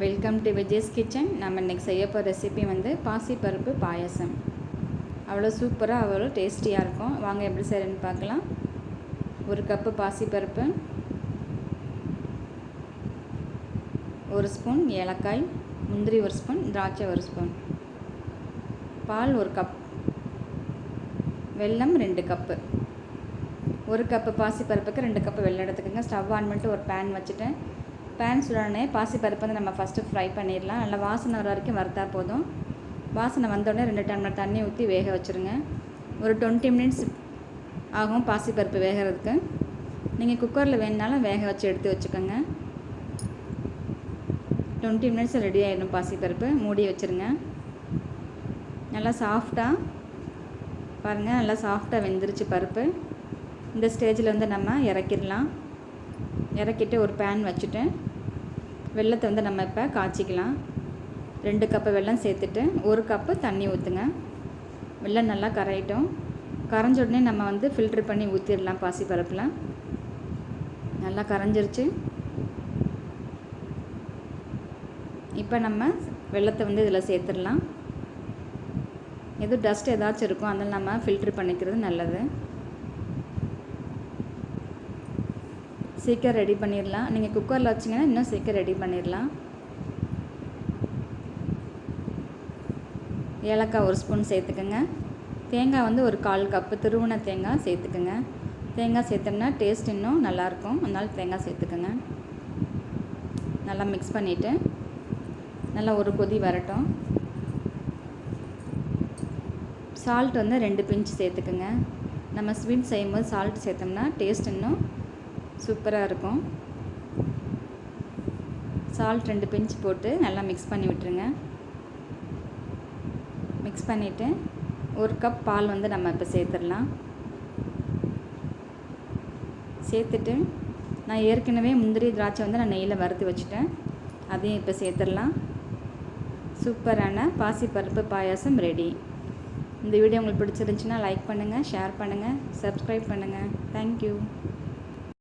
Welcome to Vijay's kitchen நம்ம இன்றைக்கி செய்ய போகிற ரெசிபி வந்து பாசிப்பருப்பு பாயசம். அவ்வளோ சூப்பராக அவ்வளோ டேஸ்டியாக இருக்கும். வாங்க எப்படி செய்கிறேன்னு பார்க்கலாம். ஒரு கப்பு பாசிப்பருப்பு ஒரு ஸ்பூன் ஏலக்காய். முந்திரி ஒரு ஸ்பூன் திராட்சை ஒரு ஸ்பூன் பால் ஒரு கப் வெல்லம் ரெண்டு கப்பு ஒரு கப்பு பாசிப்பருப்புக்கு ரெண்டு கப்பு வெள்ளம் எடுத்துக்கோங்க. ஸ்டவ் ஆன் பண்ணிட்டு ஒரு பேன் வச்சுட்டேன் பேன் சுடனே பாசிப்பருப்பு வந்து நம்ம ஃபஸ்ட்டு ஃப்ரை பண்ணிடலாம். நல்லா வாசனை வர வரைக்கும் வறுத்தா போதும். வாசனை வந்தோடனே ரெண்டு டம்ளர் தண்ணி ஊற்றி வேக வச்சுருங்க. ஒரு டுவெண்ட்டி மினிட்ஸ் ஆகும் பாசிப்பருப்பு வேகிறதுக்கு. நீங்கள் குக்கரில் வேணுனாலும் வேக வச்சு எடுத்து வச்சுக்கோங்க. டுவெண்ட்டி மினிட்ஸ் ரெடி ஆகிடும் பாசிப்பருப்பு மூடி வச்சுருங்க. நல்லா சாஃப்டாக பாருங்கள் நல்லா சாஃப்டாக வெந்துருச்சு பருப்பு. இந்த ஸ்டேஜில் வந்து நம்ம இறக்கிடலாம். இறக்கிட்டு ஒரு பேன் வச்சுட்டு வெள்ளத்தை வந்து நம்ம இப்போ காய்ச்சிக்கலாம். ரெண்டு கப்பு வெள்ளம் சேர்த்துட்டு ஒரு கப்பு தண்ணி ஊற்றுங்க வெள்ளம் நல்லா கரையிட்டோம். கரைஞ்ச உடனே நம்ம வந்து ஃபில்ட்ரு பண்ணி ஊற்றிடலாம் பாசிப்பருப்பில் நல்லா கரைஞ்சிருச்சு. இப்போ நம்ம வெள்ளத்தை வந்து இதில் சேர்த்துடலாம். எதுவும் டஸ்ட் ஏதாச்சும் இருக்கும் அதனால் நம்ம ஃபில்ட்ரு பண்ணிக்கிறது நல்லது. சீக்கிரம் ரெடி பண்ணிடலாம். நீங்கள் குக்கரில் வச்சிங்கன்னா இன்னும் சீக்கிரம் ரெடி பண்ணிடலாம். ஏலக்காய் ஒரு ஸ்பூன் சேர்த்துக்கோங்க. தேங்காய் வந்து ஒரு கால் கப்பு திருவுண தேங்காய் சேர்த்துக்கோங்க. தேங்காய் சேர்த்தோம்னா டேஸ்ட் இன்னும் நல்லாயிருக்கும். அதனால் தேங்காய் சேர்த்துக்கோங்க. நல்லா மிக்ஸ் பண்ணிவிட்டு நல்லா ஒரு கொதி வரட்டும். சால்ட் வந்து ரெண்டு பிஞ்ச் சேர்த்துக்குங்க. நம்ம ஸ்வீட் செய்யும்போது சால்ட் சேர்த்தோம்னா டேஸ்ட் இன்னும் சூப்பராக இருக்கும். சால்ட் ரெண்டு பிஞ்ச் போட்டு நல்லா மிக்ஸ் பண்ணி விட்டுருங்க. மிக்ஸ் பண்ணிவிட்டு ஒரு கப் பால் வந்து நம்ம இப்போ சேர்த்துடலாம். சேர்த்துட்டு நான் ஏற்கனவே முந்திரி திராட்சை வந்து நான் நெய்யில் வறுத்து வச்சுட்டேன். அதையும் இப்போ சேர்த்துடலாம். சூப்பரான பாசிப்பருப்பு பாயாசம் ரெடி இந்த வீடியோ உங்களுக்கு பிடிச்சிருந்துச்சின்னா லைக் பண்ணுங்கள் ஷேர் பண்ணுங்கள் சப்ஸ்கிரைப் பண்ணுங்கள் தேங்க்யூ